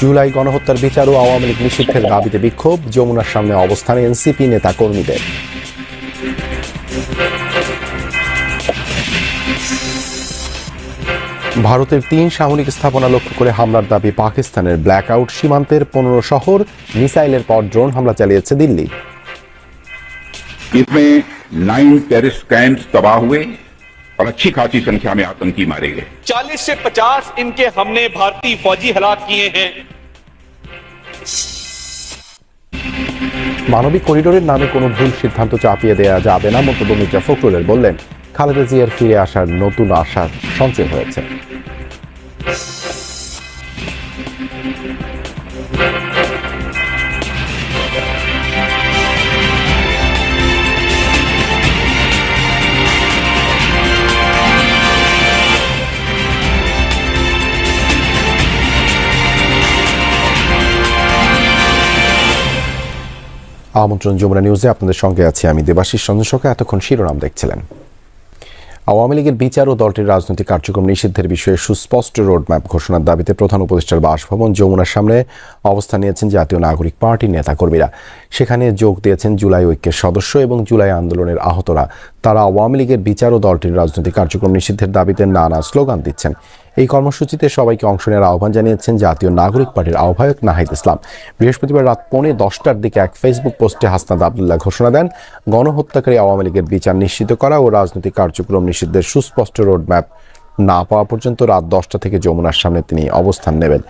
জুলাই গণহত্যার বিচার ও আওয়ামী লীগ নিষিদ্ধের দাবিতে বিক্ষোভ যমুনার সামনে অবস্থানে এনসিপি নেতা কর্মীদের ভারতের তিন সামরিক স্থাপনা লক্ষ্য করে হামলার দাবি পাকিস্তানের ব্ল্যাক আউট সীমান্তের পনেরো শহর মিসাইলের পর ড্রোন হামলা চালিয়েছে দিল্লি इसमें नाइन टेररिस्ट कैंप्स तबाह हुए और अच्छी खासी संख्या में आतंकी मारे गए 40 से 50 इनके हमने भारतीय फौजी हलाक किए हैं মানবিক করিডোরের নামে কোনো ভুল সিদ্ধান্ত চাপিয়ে দেওয়া যাবে না মন্তব্য মির্জা ফখরুলের বললেন খালেদা জিয়ার ফিরে আসার নতুন আশার সঞ্চয় হয়েছে আমন্ত্রণ যমুনা নিউজে আপনাদের সঙ্গে আছি আমি দেবাশিস চন্দ্রশোকা। এতক্ষণ শিরোনাম দেখছিলেন। আওয়ামী লীগের বিচার ও দলটির রাজনৈতিক কার্যক্রম নিষিদ্ধের বিষয়ে সুস্পষ্ট রোডম্যাপ ঘোষণার দাবিতে প্রধান উপদেষ্টার বাসভবন যমুনার সামনে অবস্থান নিয়েছেন জাতীয় নাগরিক পার্টির নেতাকর্মীরা। সেখানে যোগ দিয়েছেন জুলাই ঐক্যের সদস্য এবং জুলাই আন্দোলনের আহতরা। তারা আওয়ামী লীগের বিচার ও দলটির রাজনৈতিক কার্যক্রম নিষিদ্ধের দাবিতে নানা স্লোগান দিচ্ছেন। এই কর্মসূচিতে সবাইকে অংশ নেওয়ার আহ্বান জানিয়েছেন জাতীয় নাগরিক পার্টির আহ্বায়ক নাহিদ ইসলাম। বৃহস্পতিবার রাত পৌনে দশটার দিকে এক ফেসবুক পোস্টে হাসনাদ আবদুল্লাহ ঘোষণা দেন, গণহত্যাকারী আওয়ামী লীগের বিচার নিশ্চিত করা ও রাজনৈতিক কার্যক্রম নিষিদ্ধের সুস্পষ্ট রোডম্যাপ না পাওয়া পর্যন্ত রাত দশটা থেকে যমুনার সামনে তিনি অবস্থান নেবেন।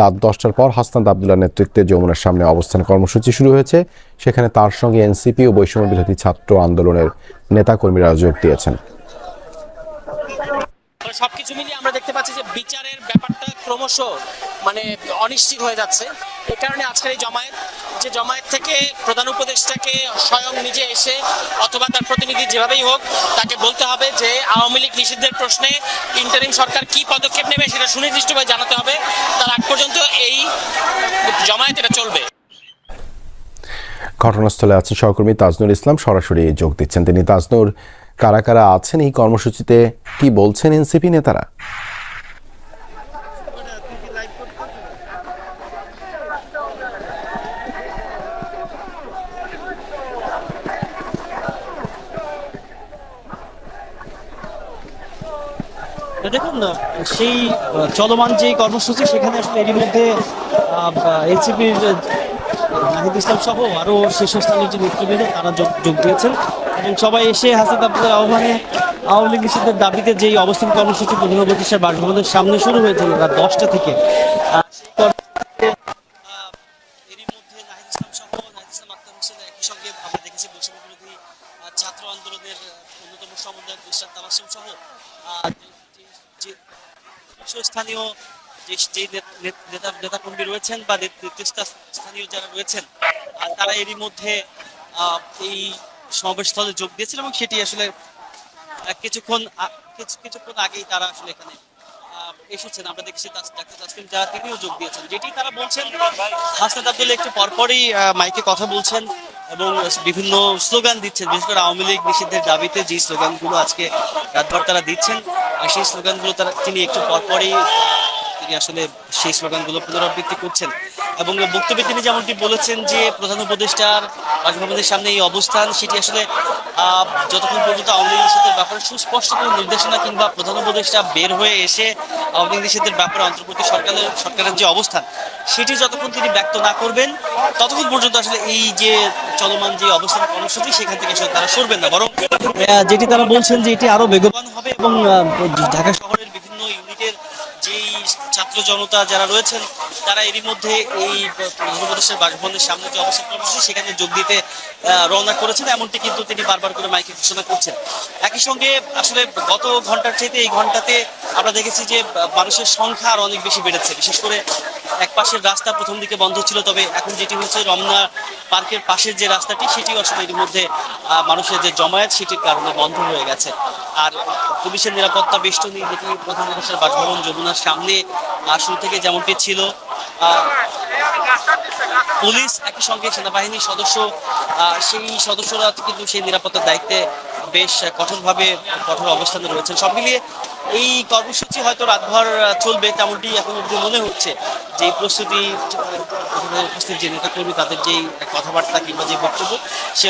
রাত দশটার পর হাসনাদ আবদুল্লাহ নেতৃত্বে যমুনার সামনে অবস্থান কর্মসূচি শুরু হয়েছে। সেখানে তার সঙ্গে এনসিপি ও বৈষম্য বিরোধী ছাত্র আন্দোলনের নেতাকর্মীরা যোগ দিয়েছেন। মানে সবকিছু মিলিয়ে আমরা দেখতে পাচ্ছি যে বিচারের ব্যাপারটা ক্রমশ মানে অনিশ্চিত হয়ে যাচ্ছে। এ কারণে আজকের এই জমায়েত, যে জমায়েত থেকে প্রধান উপদেষ্টাকে স্বয়ং নিজে এসে অথবা তার প্রতিনিধি যেভাবেই হোক, তাকে বলতে হবে যে আওয়ামী লীগ নিষিদ্ধের প্রশ্নে ইন্টারিম সরকার কি পদক্ষেপ নেবে সেটা সুনির্দিষ্টভাবে জানাতে হবে। তার আগ পর্যন্ত এই জমায়েত এটা চলবে। ঘটনাস্থলে আছেন সহকর্মী তাজনুর ইসলাম। সরাসরি যোগ দিচ্ছেন তিনি। তাজনুর কারা কারা আছেন এই কর্মসূচিতে? কি বলছেন এনসিপি নেতারা? দেখুন সেই চলমান যে কর্মসূচি, সেখানে আসলে এরই মধ্যে এনসিপির নাহিদ ইসলাম সহ আরও শীর্ষস্থানীয় যে নেতৃবৃন্দ, তারা যোগ দিয়েছেন। এবং সবাই এসে হাসান আব্দুল আহ্বানে আওয়ামী লীগ নিষিদ্ধের দাবিতে যেই অবস্থান কর্মসূচি উপদেষ্টার বাসভবনের সামনে শুরু হয়েছিল রাত দশটা থেকে। ছাত্র আন্দোলনের যে নেতাকর্মী রয়েছেন বা নেত- নেতৃস্থানীয় স্থানীয় যারা রয়েছেন তারা এরই মধ্যে এই সমাবেশস্থলে যোগ দিয়েছেন এবং সেটি আসলে কিছুক্ষণ কিছু- কিছুক্ষণ আগেই তারা আসলে এখানে এসেছেন। আমরা দেখছি ডাক্তার তাসলিম যারা, তিনিও যোগ দিয়েছেন। যেটি তারা বলছেন, হাসনাত আব্দুল্লাহ একটু পরপরই মাইকে কথা বলছেন এবং বিভিন্ন স্লোগান দিচ্ছেন। বিশেষ করে আওয়ামী লীগ নিষিদ্ধের দাবিতে যে স্লোগানগুলো আজকে রাতভর তারা দিচ্ছেন, সেই স্লোগানগুলো তারা তিনি একটু পরপরই তিনি আসলে সেই স্লোগানগুলো পুনরাবৃত্তি করছেন। এবং বক্তব্যে তিনি যেমনটি বলেছেন যে প্রধান উপদেষ্টার বাসভবনের সামনে এই অবস্থান, সেটি আসলে যতক্ষণ পর্যন্ত আওয়ামী লীগ নিষেধের ব্যাপারে সুস্পষ্ট কোনো নির্দেশনা কিংবা প্রধান উপদেষ্টা বের হয়ে এসে আওয়ামী লীগ নিষেধের ব্যাপারে অন্তর্বর্তী সরকারের সরকারের যে অবস্থান, সেটি যতক্ষণ তিনি ব্যক্ত না করবেন, ততক্ষণ পর্যন্ত আসলে এই যে চলমান যে অবস্থান কর্মসূচি, সেখান থেকে আসলে তারা সরবেন না। বরং যেটি তারা বলছেন যে এটি আরও বেগবান হবে এবং ঢাকা শহরের বিভিন্ন ইউনিটের যেই ছাত্র জনতা যারা রয়েছেন, তারা এরই মধ্যে এই অন্ধ্রপ্রদেশের বাসভবনের সামনে যে অবস্থান কর্মসূচি সেখানে যোগ দিতে রওনা করেছেন। এমনটি কিন্তু তিনি বারবার করে মাইকে ঘোষণা করছেন। একই সঙ্গে আসলে গত ঘণ্টার চাইতে এই ঘন্টাতে আমরা দেখেছি যে মানুষের সংখ্যা আর অনেক বেশি বেড়েছে। বিশেষ করে এক পাশের রাস্তা প্রথম দিকে বন্ধ ছিল, তবে এখন যেটি হচ্ছে রমনা পার্কের পাশের যে রাস্তাটি, সেটি আসলে এর মধ্যে মানুষের যে জমায়েত, সেটির কারণে বন্ধ হয়ে গেছে। আর পুলিশের নিরাপত্তা বেষ্টনী যেটি প্রধান উপদেষ্টার বাসভবন যমুনার সামনে শুরু থেকে যেমনটি ছিল পুলিশ একই সঙ্গে সেনাবাহিনীর সদস্য সেই সদস্যরা কিন্তু সেই নিরাপত্তার দায়িত্বে বেশ কঠোরভাবে কঠোর অবস্থানে রয়েছেন। সব মিলিয়ে এই কর্মসূচি হয়তো রাতভর চলবে তেমনটি এখন অব্দি মনে হচ্ছে। যে প্রস্তুতি উপস্থিত যে নেতাকর্মী, তাদের যেই কথাবার্তা কিংবা যে বক্তব্য, সে